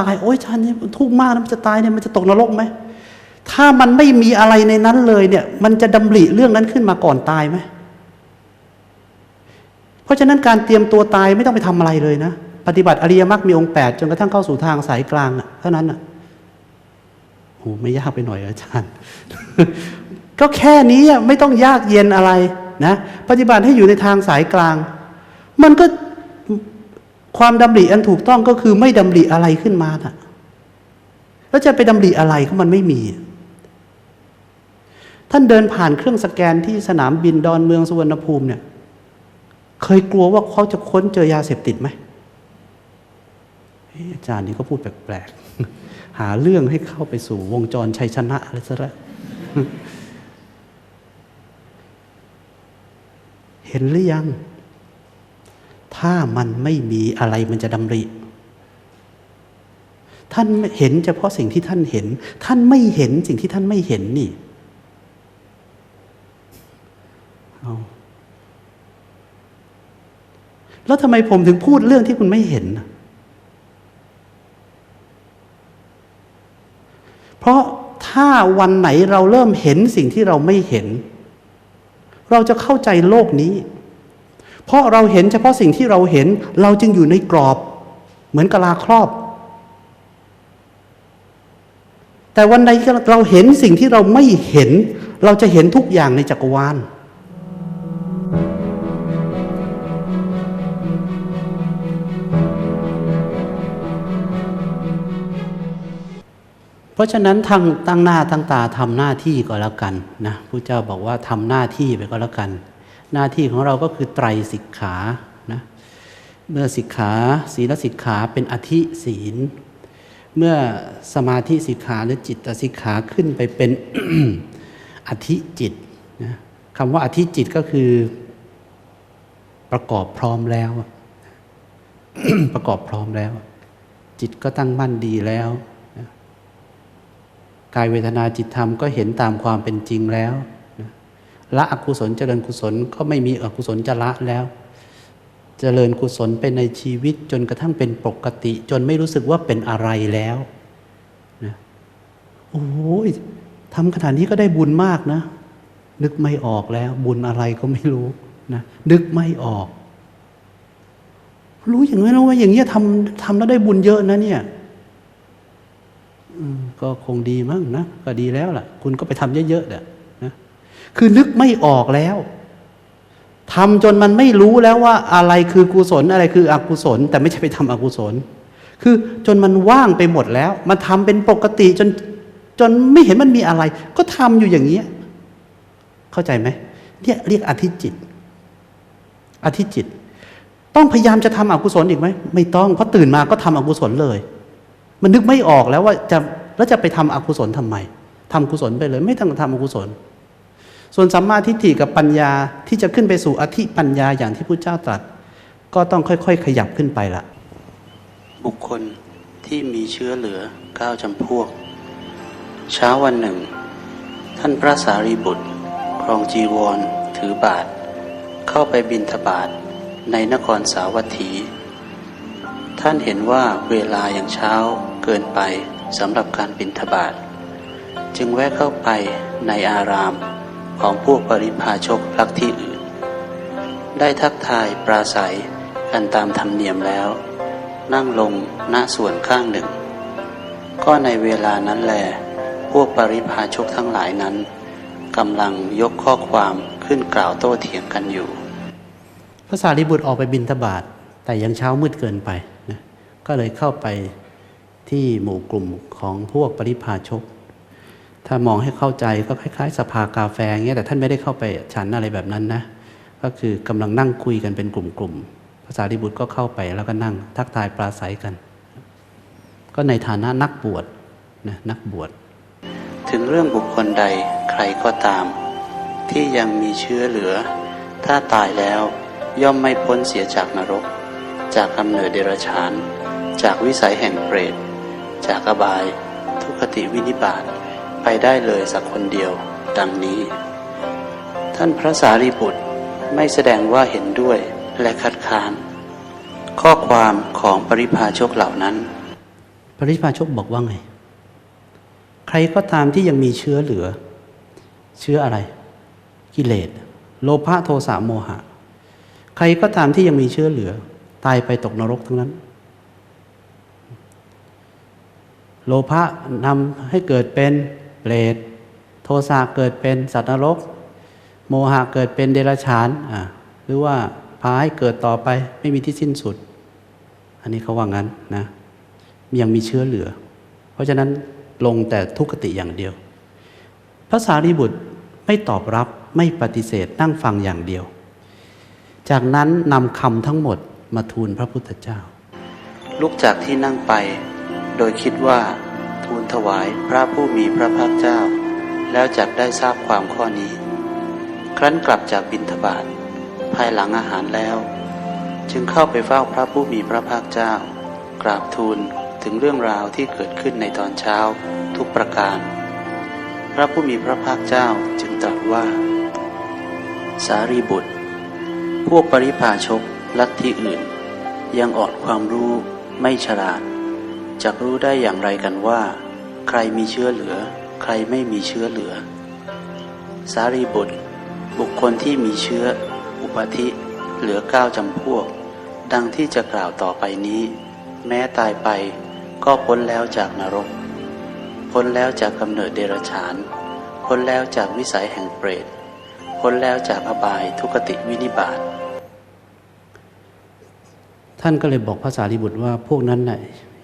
ตาย โอ๊ยชาตินี้ทุกข์มากนะมันจะตายเนี่ยมันจะตกนรกไหมถ้ามันไม่มีอะไรในนั้นเลยเนี่ย มันจะดำริเรื่องนั้นขึ้นมาก่อนตายไหมเพราะฉะนั้นการเตรียมตัวตายไม่ต้องไปทำอะไรเลยนะ ปฏิบัติอริยมรรคมีองค์แปดจนกระทั่งเข้าสู่ทางสายกลางอะเท่านั้นอะโหไม่ยากไปหน่อยอาจารย์ ก็แค่นี้อะไม่ต้องยากเย็นอะไรนะ ปฏิบัติให้อยู่ในทางสายกลาง มันก็ ความดำริอันถูกต้องก็คือไม่ดำริอะไรขึ้นมาน่ะ แล้วจะไปดำริอะไรก็มันไม่มี ท่านเดินผ่านเครื่องสแกนที่สนามบินดอนเมืองสุวรรณภูมิเนี่ย เคยกลัวว่าเขาจะค้นเจอยาเสพติดไหมอาจารย์นี่ก็พูดแปลกๆ หาเรื่องให้เข้าไปสู่วงจรชัยชนะอะไรซะแล้วเห็นหรือยัง ถ้ามันไม่มีอะไรมันจะดำริ ท่านเห็นเฉพาะสิ่งที่ท่านเห็น ท่านไม่เห็นสิ่งที่ท่านไม่เห็นนี่เอาแล้วทำไมผมถึงพูดเรื่องที่คุณไม่เห็น เพราะถ้าวันไหนเราเริ่มเห็นสิ่งที่เราไม่เห็น เราจะเข้าใจโลกนี้ เพราะเราเห็นเฉพาะสิ่งที่เราเห็น เราจึงอยู่ในกรอบ เหมือนกะลาครอบ แต่วันใดเราเห็นสิ่งที่เราไม่เห็น เราจะเห็นทุกอย่างในจักรวาลเพราะฉะนั้นทางตั้งหน้าตั้งตาทำหน้าที่ก็แล้วกันนะผู้เจ้าบอกว่าทำหน้าที่ไปก็แล้วกัน หน้าที่ของเราก็คือไตรสิกขานะเมื่อสิกขาศีลสิกขาเป็นอธิศีล เมื่อสมาธิสิกขาหรือจิตสิกขาขึ้นไปเป็นอธิจิตนะคำว่าอธิจิตก็คือประกอบพร้อมแล้ว ประกอบพร้อมแล้ว จิตก็ตั้งมั่นดีแล้วนะกายเวทนาจิตธรรมก็เห็นตามความเป็นจริงแล้ว ละอกุศลเจริญกุศลก็ไม่มีอกุศลจะละแล้ว เจริญกุศลไปในชีวิตจนกระทั่งเป็นปกติ จนไม่รู้สึกว่าเป็นอะไรแล้วนะโอ้ยทำขนาดนี้ก็ได้บุญมากนะ นึกไม่ออกแล้ว บุญอะไรก็ไม่รู้นะนึกไม่ออก รู้อย่างนี้นะว่าอย่างเงี้ยทำทำแล้วได้บุญเยอะนะเนี่ยก็คงดีมั้งนะ ก็ดีแล้วล่ะ คุณก็ไปทำเยอะๆเด้อ คือนึกไม่ออกแล้วทำจนมันไม่รู้แล้วว่าอะไรคือกุศลอะไรคืออกุศล แต่ไม่ใช่ไปทำอกุศล คือจนมันว่างไปหมดแล้ว มันทำเป็นปกติจนจนไม่เห็นมันมีอะไร ก็ทำอยู่อย่างเงี้ยเข้าใจไหมเนี่ยเรียกอธิจิต อธิจิต ต้องพยายามจะทำอกุศลอีกไหมไม่ต้องเพราะตื่นมาก็ทำอกุศลเลย มันนึกไม่ออกแล้วว่าจะแล้วจะไปทำอกุศลทำไมทำกุศลไปเลย ไม่ต้องทำอกุศล ส่วนสัมมาทิฏฐิกับปัญญาที่จะขึ้นไปสู่อธิปัญญาอย่างที่พระเจ้าตรัส ก็ต้องค่อยๆ ขยับขึ้นไปละบุคคลที่มีเชื้อเหลือเก้าจำพวก เช้าวันหนึ่ง ท่านพระสารีบุตร ครองจีวร ถือบาท เข้าไปบินทบาทในนครสาวัตถี ท่านเห็นว่าเวลาอยังเช้าเกินไปสำหรับการบินทบาท จึงแวะเข้าไปในอาราม ของพวกปริพาชกพักที่อื่น ได้ทักทายปราศัยกันตามธรรมเนียมแล้ว นั่งลงณส่วนข้างหนึ่ง ก็ในเวลานั้นแล พวกปริพาชกทั้งหลายนั้นกำลังยกข้อความขึ้นกล่าวโต้เถียงกันอยู่พระสารีบุตรออกไปบินทบาทแต่ยังเช้ามืดเกินไปนะก็เลยเข้าไปที่หมู่กลุ่มของพวกปริพาชก ถ้ามองให้เข้าใจก็คล้ายๆ สภากาแฟเงี้ยแต่ท่านไม่ได้เข้าไปฉันอะไรแบบนั้นนะ ก็คือกำลังนั่งคุยกันเป็นกลุ่มๆภาษาริบุตรก็เข้าไปแล้วก็นั่งทักทายปราศัยกัน ก็ในฐานะนักบวชนะนักบวชถึงเรื่องบุคคลใดใครก็ตาม ที่ยังมีเชื้อเหลือ ถ้าตายแล้วย่อมไม่พ้นเสียจากนรก จากกำเนิดเดรัจฉาน จากวิสัยแห่งเปรต จากอบาย ทุกขติวินิบาต ไปได้เลยสักคนเดียว ดังนี้ ท่านพระสารีบุตรไม่แสดงว่าเห็นด้วยและคัดค้าน ข้อความของปริพาชกเหล่านั้น ปริพาชกบอกว่าไง ใครก็ตามที่ยังมีเชื้อเหลือ เชื้ออะไร กิเลส โลภะโทสะโมหะ ใครก็ตามที่ยังมีเชื้อเหลือ ตายไปตกนรกทั้งนั้นโลภะนำให้เกิดเป็น เปรตโทสะเกิดเป็นสัตว์นรก โมหะเกิดเป็นเดรัจฉานอะหรือว่าพาให้เกิดต่อไปไม่มีที่สิ้นสุด อันนี้เขาว่างั้นนะยังมีเชื้อเหลือ เพราะฉะนั้นลงแต่ทุกขติอย่างเดียวพระสารีบุตรไม่ตอบรับไม่ปฏิเสธนั่งฟังอย่างเดียว จากนั้นนำคำทั้งหมดมาทูลพระพุทธเจ้า ลุกจากที่นั่งไป โดยคิดว่า ทูลถวายพระผู้มีพระภาคเจ้า แล้วจักได้ทราบความข้อนี้ ครั้นกลับจากบิณฑบาตภายหลังอาหารแล้ว จึงเข้าไปเฝ้าพระผู้มีพระภาคเจ้า กราบทูลถึงเรื่องราวที่เกิดขึ้นในตอนเช้าทุกประการ พระผู้มีพระภาคเจ้าจึงตรัสว่า สารีบุตร พวกปริพาชกลัทธิอื่น ยังอ่อนความรู้ไม่ฉลาด จะรู้ได้อย่างไรกันว่า ใครมีเชื้อเหลือ ใครไม่มีเชื้อเหลือ สารีบุตร บุคคลที่มีเชื้อ อุปธิ เหลือเก้าจำพวก ดังที่จะกล่าวต่อไปนี้ แม้ตายไปก็พ้นแล้วจากนรก พ้นแล้วจากกำเนิดเดรัจฉาน พ้นแล้วจากวิสัยแห่งเปรต พ้นแล้วจากอบายทุกติวินิบาตท่านก็เลยบอกพระสารีบุตรว่าพวกนั้นน่ะ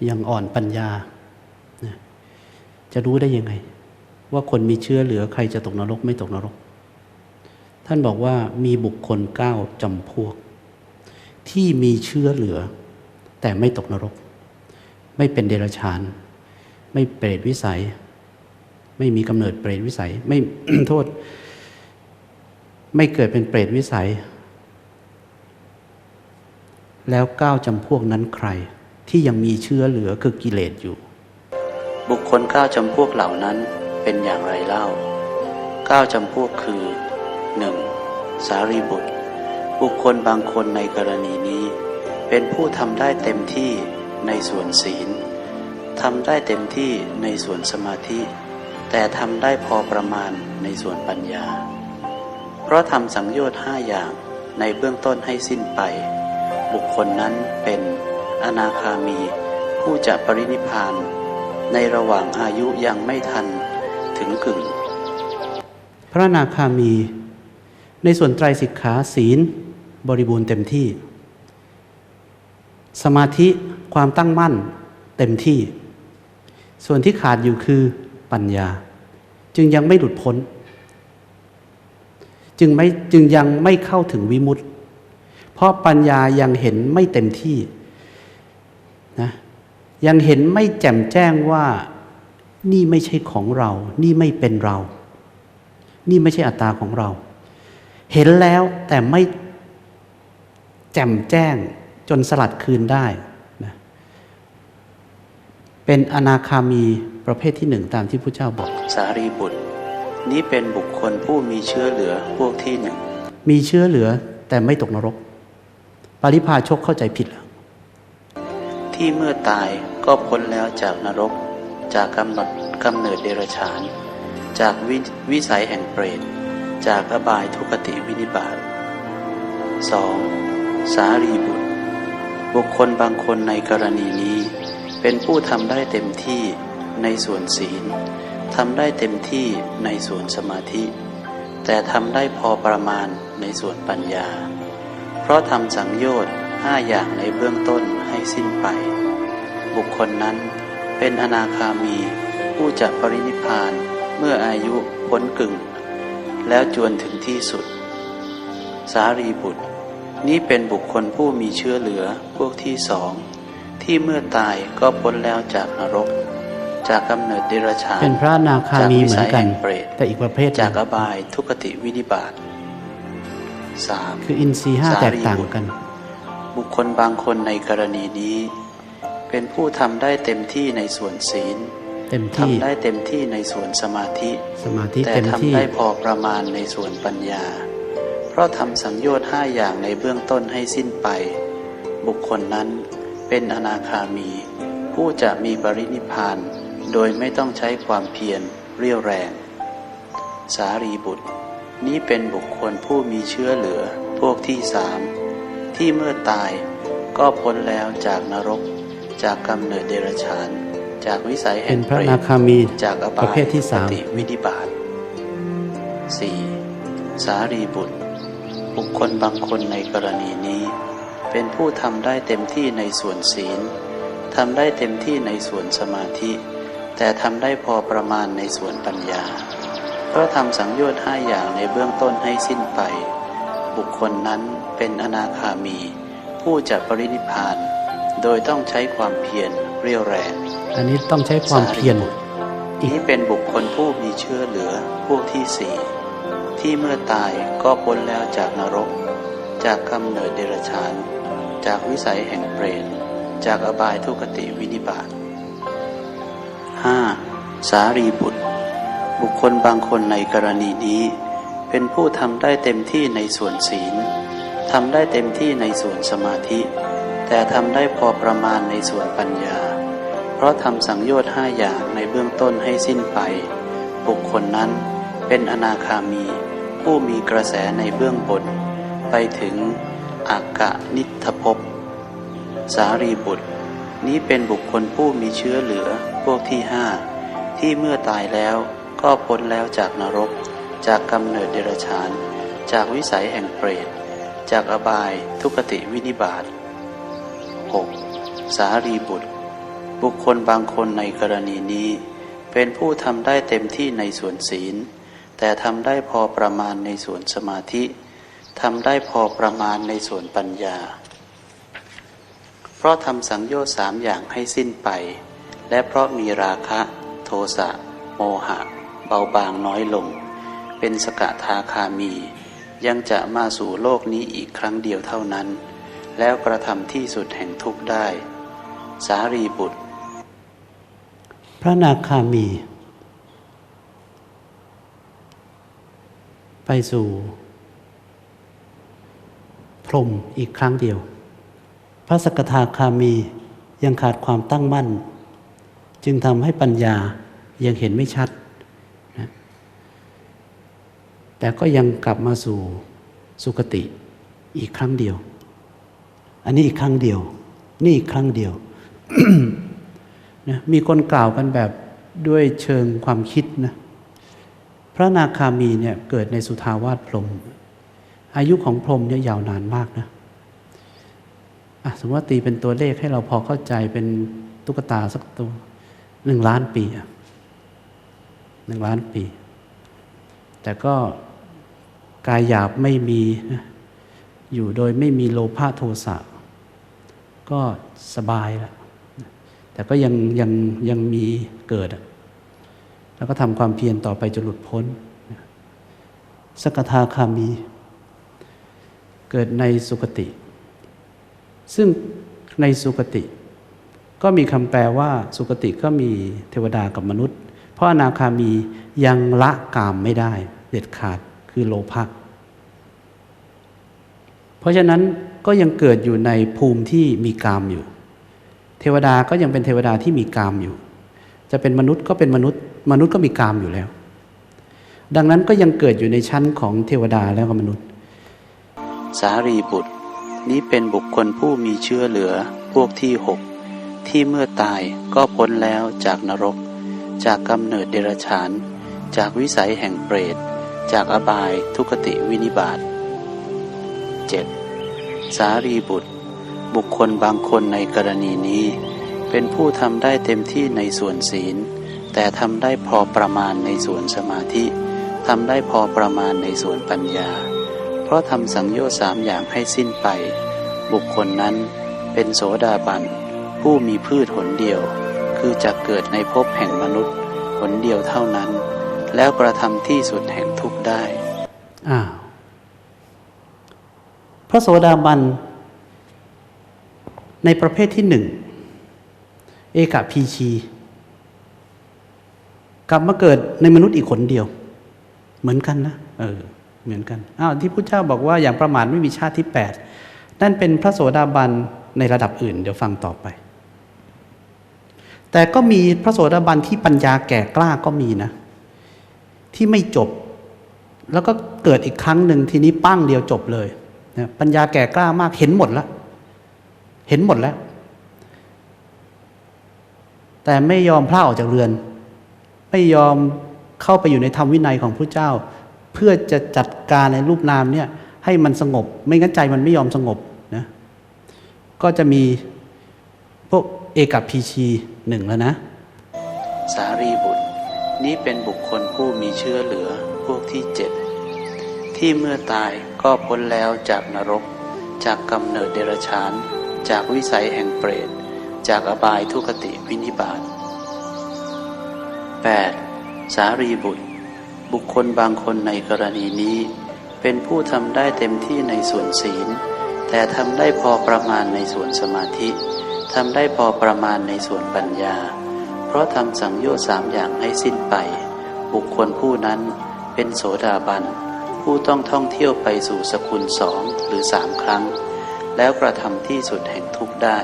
ยังอ่อนปัญญา จะรู้ได้ยังไง ว่าคนมีเชื้อเหลือใครจะตกนรกไม่ตกนรก ท่านบอกว่ามีบุคคลเก้าจำพวก ที่มีเชื้อเหลือ แต่ไม่ตกนรก ไม่เป็นเดรัจฉาน ไม่เปรตวิสัย ไม่มีกำเนิดเปรตวิสัย ไม่โทษ ไม่เกิดเป็นเปรตวิสัยแล้วเก้าจำพวกนั้นใคร ที่ยังมีเชื้อเหลือคือกิเลสอยู่ บุคคลเก้าจำพวกเหล่านั้นเป็นอย่างไรเล่าเก้าจำพวกคือหนึ่งสารีบุตร บุคคลบางคนในกรณีนี้ เป็นผู้ทำได้เต็มที่ในส่วนศีลทำได้เต็มที่ในส่วนสมาธิ แต่ทำได้พอประมาณในส่วนปัญญา เพราะทำสังโยชน์ห้าอย่างในเบื้องต้นให้สิ้นไป บุคคลนั้นเป็น อนาคามี ผู้จะปรินิพาน ในระหว่างอายุยังไม่ทันถึงกึ่ง พระอนาคามี ในส่วนไตรสิกขาศีล บริบูรณ์เต็มที่ สมาธิความตั้งมั่นเต็มที่ ส่วนที่ขาดอยู่คือปัญญา จึงยังไม่หลุดพ้น จึงไม่จึงยังไม่เข้าถึงวิมุตติ เพราะปัญญายังเห็นไม่เต็มที่ นะยังเห็นไม่แจ่มแจ้งว่านี่ไม่ใช่ของเรา นี่ไม่เป็นเรา นี่ไม่ใช่อัตตาของเรา เห็นแล้วแต่ไม่แจ่มแจ้งจนสลัดคืนได้นะเป็นอนาคามีประเภทที่หนึ่งตามที่พระเจ้าบอก สารีบุตร นี้เป็นบุคคลผู้มีเชื้อเหลือพวกที่หนึ่ง มีเชื้อเหลือแต่ไม่ตกนรก ปริพาชกเข้าใจผิดแล้ว ที่เมื่อตายก็พ้นแล้วจากนรก จากกำหนดกำเนิดเดรัจฉาน จากววิสัยแห่งเปรต จากอบายทุกติวินิบาต 2. สารีบุตร บุคคลบางคนในกรณีนี้ เป็นผู้ทำได้เต็มที่ในส่วนศีลทำได้เต็มที่ในส่วนสมาธิ แต่ทำได้พอประมาณในส่วนปัญญา เพราะทำสังโยชน์ห้าอย่างในเบื้องต้น ให้สิ้นไป บุคคลนั้นเป็นอนาคามี ผู้จะปรินิพพานเมื่ออายุพ้นกึ่ง แล้วจวนถึงที่สุด สารีบุตร นี้เป็นบุคคลผู้มีเชื้อเหลือพวกที่สอง ที่เมื่อตายก็พ้นแล้วจากนรก จากกำเนิดเดรัจฉานเป็นพระอนาคามีเหมือนกันจากวิสัยแห่งเปรตแต่อีกประเภทหนึ่งจากอบายทุกติวินิบาต 3. คืออินทรีย์ห้าสารีแตกต่างกัน บุคคลบางคนในกรณีนี้ เป็นผู้ทำได้เต็มที่ในส่วนศีลเต็มที่ทำได้เต็มที่ในส่วนสมาธิสมาธิแต่เต็มที่ทำได้พอประมาณในส่วนปัญญา เพราะทำสังโยชน์ห้าอย่างในเบื้องต้นให้สิ้นไป บุคคลนั้นเป็นอนาคามีผผู้จะมีปรินิพพานโดยไม่ต้องใช้ความเพียรเรี่ยวแรง สารีบุตร นี้เป็นบุคคลผู้มีเชื้อเหลือพวกที่สาม ที่เมื่อตายก็พ้นแล้วจากนรก จากกำเนิดเดรัจฉาน จากวิสัยเป็แห่นงพระเปรนาตคามีจากอบายประเภทที่สามปฏิวินิบาต 4. สารีบุตร บุคคลบางคนในกรณีนี้ เป็นผู้ทำได้เต็มที่ในส่วนศีลทำได้เต็มที่ในส่วนสมาธิ แต่ทำได้พอประมาณในส่วนปัญญา เพราะทำสังโยชน์ห้าอย่างในเบื้องต้นให้สิ้นไป บุคคลนั้นเป็นอนาคามี ผู้จะปรินิพพาน โดยต้องใช้ความเพียรเรี่ยวแรง อันนี้ต้องใช้ความเพียรสารีบุตรนี้เป็นบุคคลผู้มีเชื้อเหลือพวกที่สี่ที่เมื่อตายก็พ้นแล้วจากนรก จากกำเนิดเดรัจฉาน จากวิสัยแห่งเปรตจากอบายทุกติวินิบาต 5. สารีบุตร บุคคลบางคนในกรณีนี้ เป็นผู้ทำได้เต็มที่ในส่วนศีลทำได้เต็มที่ในส่วนสมาธิ แต่ทำได้พอประมาณในส่วนปัญญา เพราะทำสังโยชน์ห้าอย่างในเบื้องต้นให้สิ้นไป บุคคลนั้นเป็นอนาคามี ผู้มีกระแสในเบื้องบน ไปถึงอากะนิทภพ สารีบุตร นี้เป็นบุคคลผู้มีเชื้อเหลือพวกที่ห้าที่เมื่อตายแล้วก็พ้นแล้วจากนรก จากกำเนิดเดรัจฉาน จากวิสัยแห่งเปรต จากอบายทุกติวินิบาต 6. สารีบุตร บุคคลบางคนในกรณีนี้ เป็นผู้ทำได้เต็มที่ในส่วนศีล แต่ทำได้พอประมาณในส่วนสมาธิทำได้พอประมาณในส่วนปัญญา เพราะทำสังโยชน์สามอย่างให้สิ้นไป และเพราะมีราคะ โทสะ โมหะ เบาบางน้อยลง เป็นสกทาคามี ยังจะมาสู่โลกนี้อีกครั้งเดียวเท่านั้น แล้วกระทำที่สุดแห่งทุกข์ได้ สารีบุตร พระนาคามี ไปสู่ พรหมอีกครั้งเดียว พระสกทาคามียังขาดความตั้งมั่น จึงทำให้ปัญญายังเห็นไม่ชัดนะ แต่ก็ยังกลับมาสู่สุคติอีกครั้งเดียว อันนี้อีกครั้งเดียว นี่อีกครั้งเดียวนะมีคนกล่าวกันแบบด้วยเชิงความคิดนะพระนาคามีเนี่ยเกิดในสุทาวาสพรม อายุของพรมเนี่ยยาวนานมากนะอะสมมติว่าตีเป็นตัวเลขให้เราพอเข้าใจเป็นตุ๊กตาสักตัวหนึ่งล้านปีอะหนึ่งล้านปี แต่ก็ กายหยาบไม่มีอยู่โดยไม่มีโลภะโทสะก็สบายแล้วแต่ก็ยังยังยังมีเกิด แล้วก็ทำความเพียรต่อไปจนหลุดพ้น สกทาคามี เกิดในสุคติ ซึ่งในสุคติ ก็มีคำแปลว่าสุคติก็มีเทวดากับมนุษย์ เพราะอนาคามียังละกามไม่ได้ เด็ดขาด คือโลภะเพราะฉะนั้นก็ยังเกิดอยู่ในภูมิที่มีกามอยู่ เทวดาก็ยังเป็นเทวดาที่มีกามอยู่ จะเป็นมนุษย์ก็เป็นมนุษย์ มนุษย์ก็มีกามอยู่แล้ว ดังนั้นก็ยังเกิดอยู่ในชั้นของเทวดาแล้วก็มนุษย์ สารีบุตร นี้เป็นบุคคลผู้มีเชื้อเหลือพวกที่หกที่เมื่อตายก็พ้นแล้วจากนรก จากกำเนิดเดรัจฉาน จากวิสัยแห่งเปรต จากอบายทุกติวินิบาต 7. สารีบุตร บุคคลบางคนในกรณีนี้ เป็นผู้ทำได้เต็มที่ในส่วนศีล แต่ทำได้พอประมาณในส่วนสมาธิทำได้พอประมาณในส่วนปัญญา เพราะทำสังโยชน์สามอย่างให้สิ้นไป บุคคลนั้นเป็นโสดาบัน ผู้มีพืชหนเดียว คือจะเกิดในภพแห่งมนุษย์ หนเดียวเท่านั้น แล้วกระทำที่สุดแห่งทุกข์ได้อ้าวพระโสดาบัน ในประเภทที่หนึ่ง เอกพีชี กลับมาเกิดในมนุษย์อีกคนเดียว เหมือนกันนะ เออ เหมือนกันอ้าวที่พระเจ้าบอกว่าอย่างประมาทไม่มีชาติที่แปดนั่นเป็นพระโสดาบันในระดับอื่น เดี๋ยวฟังต่อไป แต่ก็มีพระโสดาบันที่ปัญญาแก่กล้าก็มีนะ ที่ไม่จบ แล้วก็เกิดอีกครั้งหนึ่งทีนี้ปั้งเดียวจบเลยนะปัญญาแก่กล้ามากเห็นหมดแล้ว เห็นหมดแล้ว แต่ไม่ยอมพลาดออกจากเรือน ไม่ยอมเข้าไปอยู่ในธรรมวินัยของพระเจ้า เพื่อจะจัดการในรูปนามเนี่ยให้มันสงบ ไม่งั้นใจมันไม่ยอมสงบนะก็จะมีพวกเอกับพีชีหนึ่งแล้วนะ สารีบุตร นี้เป็นบุคคลผู้มีเชื้อเหลือพวกที่เจ็ดที่เมื่อตายก็พ้นแล้วจากนรก จากกำเนิดเดรัจฉาน จากวิสัยแห่งเปรต จากอบายทุกติวินิบาต 8. สารีบุตร บุคคลบางคนในกรณีนี้ เป็นผู้ทำได้เต็มที่ในส่วนศีล แต่ทำได้พอประมาณในส่วนสมาธิทำได้พอประมาณในส่วนปัญญา เพราะทำสังโยชน์สามอย่างให้สิ้นไป บุคคลผู้นั้นเป็นโสดาบัน ผู้ต้องท่องเที่ยวไปสู่สกุลสองหรือสามครั้ง แล้วกระทำที่สุดแห่งทุกข์ได้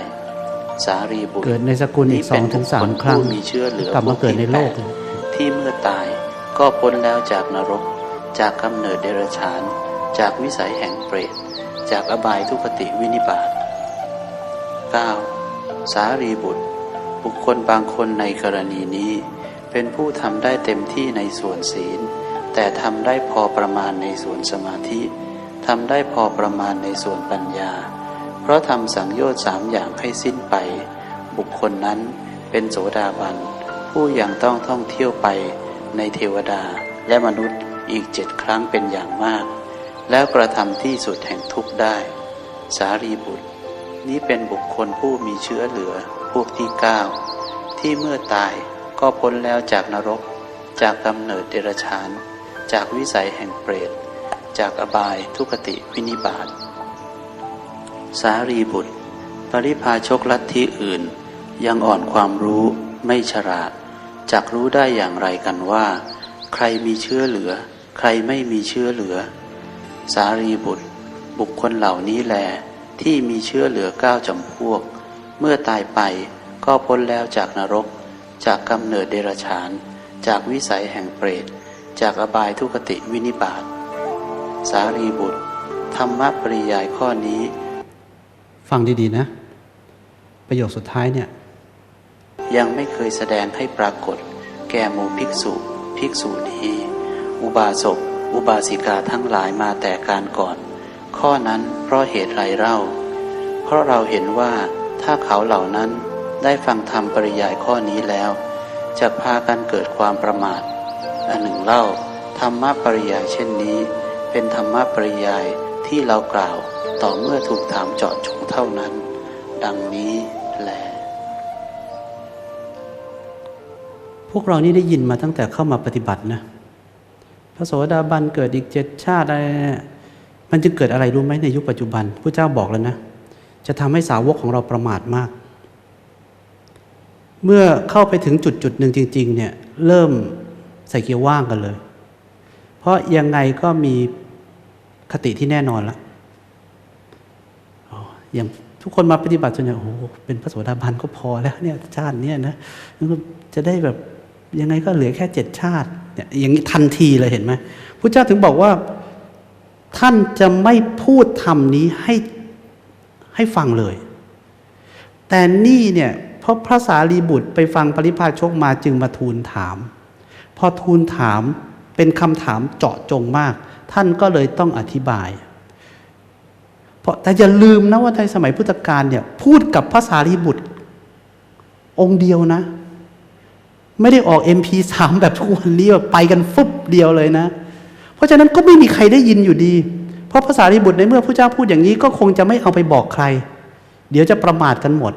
สารีบุตรเกิดในสกุลอีกสองถึงสามครั้งผู้มีเชื้อเหลือกลับมาเกิดในโลกพวที่แปดที่เมื่อตายก็พ้นแล้วจากนรก จากกำเนิดเดรัจฉาน จากวิสัยแห่งเปรตจากอบายทุกติวินิบาต 9. สารีบุตร บุคคลบางคนในกรณีนี้ เป็นผู้ทำได้เต็มที่ในส่วนศีล แต่ทำได้พอประมาณในส่วนสมาธิทำได้พอประมาณในส่วนปัญญา เพราะทำสังโยชน์สามอย่างให้สิ้นไป บุคคลนั้นเป็นโสดาบัน ผู้ยังต้องท่องเที่ยวไปในเทวดาและมนุษย์อีกเจ็ดครั้งเป็นอย่างมาก แล้วกระทำที่สุดแห่งทุกข์ได้ สารีบุตร นี้เป็นบุคคลผู้มีเชื้อเหลือ พวกที่เก้าที่เมื่อตายก็พ้นแล้วจากนรก จากกำเนิดเดรัจฉาน จากวิสัยแห่งเปรต จากอบายทุกติวินิบาตสารีบุตร ปริพาชกลัทธิอื่น ยังอ่อนความรู้ไม่ฉลาดจักรู้ได้อย่างไรกันว่า ใครมีเชื้อเหลือ ใครไม่มีเชื้อเหลือ สารีบุตร บุคคลเหล่านี้แลที่มีเชื้อเหลือเก้าจำพวก เมื่อตายไปก็พ้นแล้วจากนรก จากกำเนิดเดรัจฉาน จากวิสัยแห่งเปรต จากอบายทุกติวินิบาตสารีบุตร ธรรมปริยายข้อนี้ ฟังดีๆนะ ประโยคสุดท้ายเนี่ย ยังไม่เคยแสดงให้ปรากฏ แก่หมู่ภิกษุ ภิกษุณีอุบาสกอุบาสิกาทั้งหลายมาแต่การก่อน ข้อนั้นเพราะเหตุไรเล่า เพราะเราเห็นว่า ถ้าเขาเหล่านั้นได้ฟังธรรมปริยายข้อนี้แล้ว จะพากันเกิดความประมาท อันหนึ่งเล่า ธรรมะปริยายเช่นนี้ เป็นธรรมะปริยายที่เรากล่าวต่อเมื่อถูกถามเจาะจงเท่านั้น ดังนี้แหละพวกเรานี่ได้ยินมาตั้งแต่เข้ามาปฏิบัตินะ พระโสดาบันเกิดอีกเจ็ดชาติอะไรเนี่ยมันจะเกิดอะไรรู้ไหมในยุคปัจจุบันพระเจ้าบอกแล้วนะ จะทำให้สาวกของเราประมาทมาก เมื่อเข้าไปถึงจุดจุดหนึ่งจริง ๆ เนี่ย เริ่มใส่เกียร์ว่างกันเลย เพราะยังไงก็มีคติที่แน่นอนละอ๋อย่างทุกคนมาปฏิบัติส่วนใหญ่โอ้โหเป็นพระโสดาบันก็พอแล้วเนี่ยชาติเนี้ยนะจะได้แบบยังไงก็เหลือแค่เจ็ดชาติเนี่ยอย่างนี้ทันทีเลยเห็นไหมพระเจ้าถึงบอกว่า ท่านจะไม่พูดธรรมนี้ให้ ให้ฟังเลย แต่นี่เนี่ยเพราะพระสารีบุตรไปฟังปริพาชกมาจึงมาทูลถาม พอทูลถามเป็นคำถามเจาะจงมาก ท่านก็เลยต้องอธิบาย เพราะแต่อย่าลืมนะว่าในสมัยพุทธกาลเนี่ยพูดกับพระสารีบุตร องค์เดียวนะ ไม่ได้ออก MP3 แบบทุกวันนี้แบบไปกันฟุบเดียวเลยนะ เพราะฉะนั้นก็ไม่มีใครได้ยินอยู่ดี ราะภาษารีบุตรในเมื่อพระเจ้าพูดอย่างนี้ก็คงจะไม่เอาไปบอกใคร เดี๋ยวจะประมาทกันหมด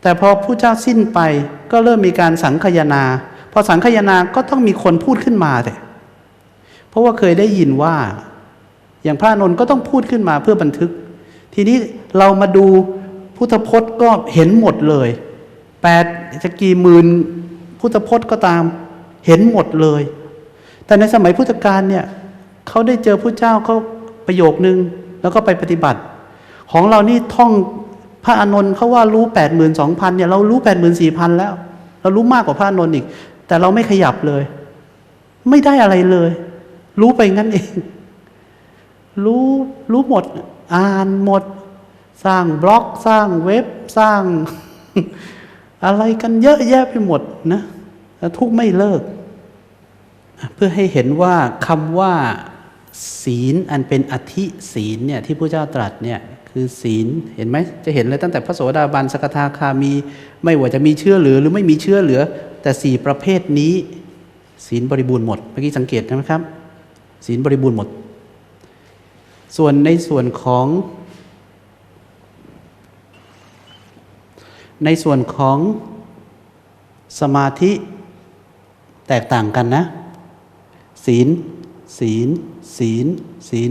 แต่พอพระเจ้าสิ้นไปก็เริ่มมีการสังคายนา พอสังคายนาก็ต้องมีคนพูดขึ้นมาแต่เพราะว่าเคยได้ยินว่า อย่างพระนนท์ก็ต้องพูดขึ้นมาเพื่อบันทึก ทีนี้เรามาดูพุทธพจน์ก็เห็นหมดเลยแปดจะกี่หมื่นพุทธพจน์ก็ตาม เห็นหมดเลย แต่ในสมัยพุทธกาลเนี่ย เขาได้เจอพระเจ้าเขาประโยคนึง แล้วก็ไปปฏิบัติ ของเรานี่ท่องพระอานนท์เขาว่ารู้แปดหมื่นสองพันเนี่ยเรารู้แปดหมื่นสี่พันแล้ว เรารู้มากกว่าพระอานนท์อีก แต่เราไม่ขยับเลย ไม่ได้อะไรเลย รู้ไปงั้นเอง รู้รู้หมด อ่านหมด สร้างบล็อกสร้างเว็บสร้าง อะไรกันเยอะแยะไปหมดนะทุกข์ไม่เลิก เพื่อให้เห็นว่าคำว่า ศีลอันเป็นอธิศีลเนี่ยที่พระเจ้าตรัสเนี่ยคือศีลเห็นไหมจะเห็นเลยตั้งแต่พระโสดาบันสกทาคามี ไม่ว่าจะมีเชื่อเหลือหรือไม่มีเชื่อเหลือ แต่สี่ประเภทนี้ ศีลบริบูรณ์หมดเมื่อกี้สังเกตนะครับ ศีลบริบูรณ์หมด ส่วนในส่วนของ ในส่วนของสมาธิแตกต่างกันนะ ศีล ศีล ศีล ศีล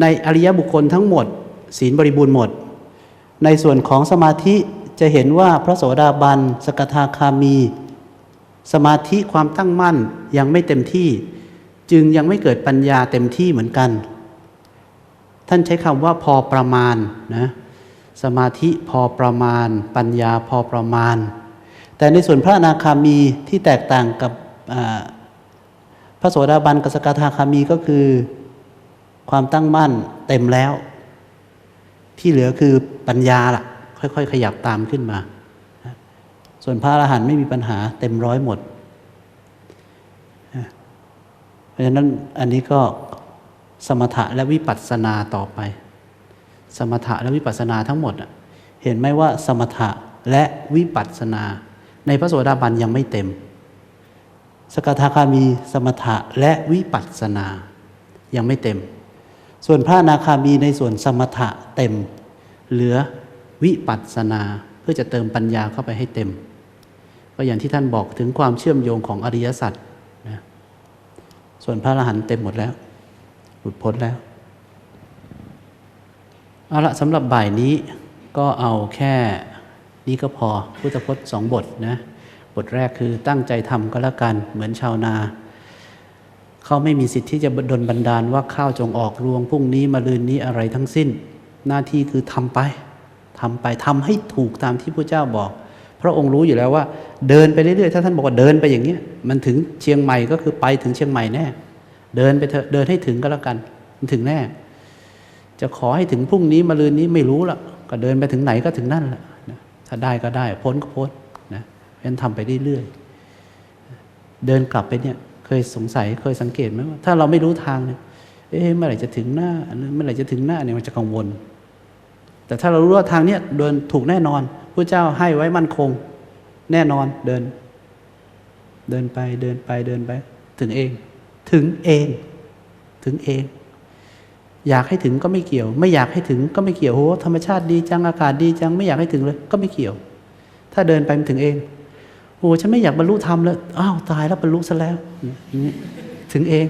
ในอริยบุคคลทั้งหมด ศีลบริบูรณ์หมด ในส่วนของสมาธิจะเห็นว่าพระโสดาบัน สกทาคามี สมาธิความตั้งมั่นยังไม่เต็มที่ จึงยังไม่เกิดปัญญาเต็มที่เหมือนกัน ท่านใช้คำว่าพอประมาณนะสมาธิพอประมาณ ปัญญาพอประมาณ แต่ในส่วนพระอนาคามีที่แตกต่างกับ พระโสดาบันกับสกทาคามีก็คือความตั้งมั่นเต็มแล้ว ที่เหลือคือปัญญาล่ะ ค่อย ๆ ขยับตามขึ้นมา ส่วนพระอรหันต์ไม่มีปัญหาเต็มร้อยหมด เพราะฉะนั้นอันนี้ก็สมถะและวิปัสสนาต่อไป สมถะและวิปัสสนาทั้งหมด เห็นไหมว่าสมถะและวิปัสสนา ในพระโสดาบันยังไม่เต็ม สกทาคามีสมถะและวิปัสสนา ยังไม่เต็ม ส่วนพระนาคามีในส่วนสมถะเต็ม เหลือวิปัสสนาเพื่อจะเติมปัญญาเข้าไปให้เต็ม ก็อย่างที่ท่านบอกถึงความเชื่อมโยงของอริยสัจนะส่วนพระอรหันต์เต็มหมดแล้วหลุดพ้นแล้วเอาละสำหรับบ่ายนี้ก็เอาแค่นี้ก็พอพุทธพจน์สองบทนะ บทแรกคือตั้งใจทำก็แล้วกันเหมือนชาวนา เขาไม่มีสิทธิ์ที่จะดลบันดาลว่าข้าวจงออกรวงพรุ่งนี้มาลืนนี้อะไรทั้งสิ้น หน้าที่คือทำไปทำไปทำให้ถูกตามที่พระเจ้าบอก พระองค์รู้อยู่แล้วว่า เดินไปเรื่อยๆถ้าท่านบอกว่าเดินไปอย่างเนี้ยมันถึงเชียงใหม่ก็คือไปถึงเชียงใหม่แน่ เดินไปเถอะเดินให้ถึงก็แล้วกัน มันถึงแน่ จะขอให้ถึงพรุ่งนี้มาลืนนี้ไม่รู้ละก็เดินไปถึงไหนก็ถึงนั่นแหละนะถ้าได้ก็ได้พ้นก็พ้น ฉะนั้นทำไปเรื่อยๆเดินกลับไปเนี่ย เคยสงสัยเคยสังเกตไหมว่าถ้าเราไม่รู้ทางเนี่ยเอ๊ะเมื่อไหร่จะถึงหน้าเมื่อไหร่จะถึงหน้าเนี่ยมันจะกังวล แต่ถ้าเรารู้ว่าทางเนี้ยเดินถูกแน่นอนพระเจ้าให้ไว้มั่นคง แน่นอนเดิน เดินไปเดินไปเดินไป ถึงเอง ถึงเอง ถึงเอง อยากให้ถึงก็ไม่เกี่ยว ไม่อยากให้ถึงก็ไม่เกี่ยวโหธรรมชาติดีจังอากาศดีจังไม่อยากให้ถึงเลย ก็ไม่เกี่ยว ถ้าเดินไปมันถึงเอง โอ้ฉันไม่อยากบรรลุธรรมแล้วอ้าวตายแล้วบรรลุซะแล้วถึงเอง